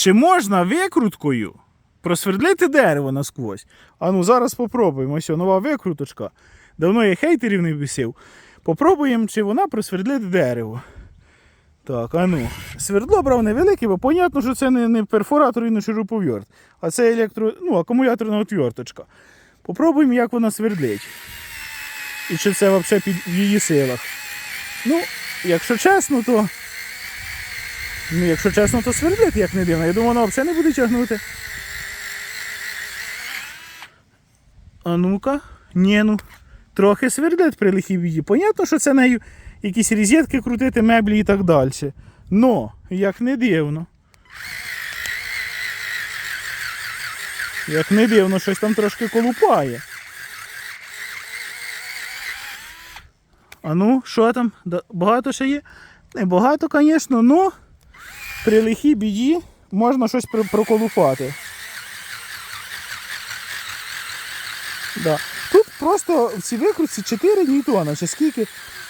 Чи можна викруткою просвердлити дерево насквозь? А ну зараз попробуємо. Ось нова викруточка. Давно я хейтерів не бісив. Попробуємо, чи вона просвердлить дерево. Так, а ну. Свердло брав невелике, бо понятно, що це не, не перфоратор і не шуруповерт, а це електро, ну, акумуляторна отверточка. Попробуємо, як вона свердлить. І чи це взагалі під її силах. Ну, якщо чесно, то. Ну, якщо чесно, то свердлить, як не дивно. Я думаю, вона взагалі не буде тягнути. А ну-ка, ні, ну. Трохи свердлить при лихій біді. Понятно, що це нею якісь розетки крутити, меблі і так далі. Но, як не дивно. Як не дивно, щось там трошки колупає. А ну, що там? Багато ще є? Не багато, звісно, но при лихій біді можна щось проколупати. Да. Тут просто в цій викрутці 4 ньютона, чи скільки.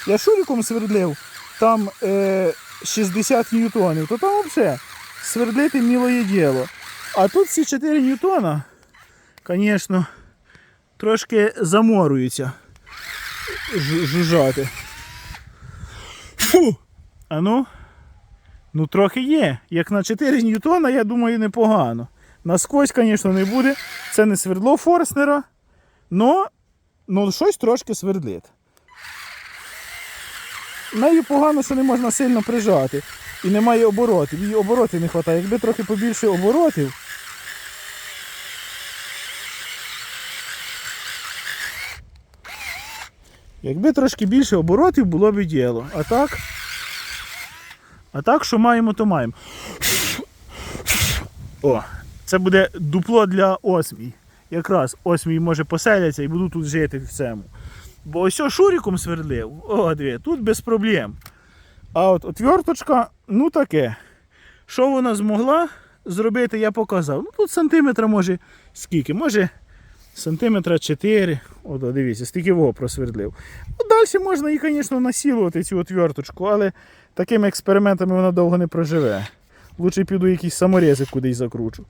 Я шуриком свердлив, там е, 60 ньютонів, то там взагалі свердлити мілоє діло. А тут ці 4 ньютона, звісно, трошки заморюються жужжати. Фу! А ну, ну трохи є. Як на 4 ньютона, я думаю, непогано. Насквозь, звісно, не буде. Це не свердло Форснера. Но ну, щось трошки свердлить. Нею погано, що не можна сильно прижати. І немає оборотів. Їй оборотів не вистачає. Якби трохи побільше оборотів. Якби трошки більше оборотів було б діло. А так. А так, що маємо, то маємо. О, це буде дупло для осмій. Якраз осмій може поселяться і буду тут жити в цьому. Бо ось о шуриком свердлив, о, дві, тут без проблем. А от отверточка, ну таке. Що вона змогла зробити, я показав. Ну тут сантиметра може скільки? Може сантиметра 4. От, дивіться, стільки вого просвердлив. Далі можна її, звісно, насілувати цю отверточку, але такими експериментами вона довго не проживе. Лучше піду якісь саморези кудись закручу.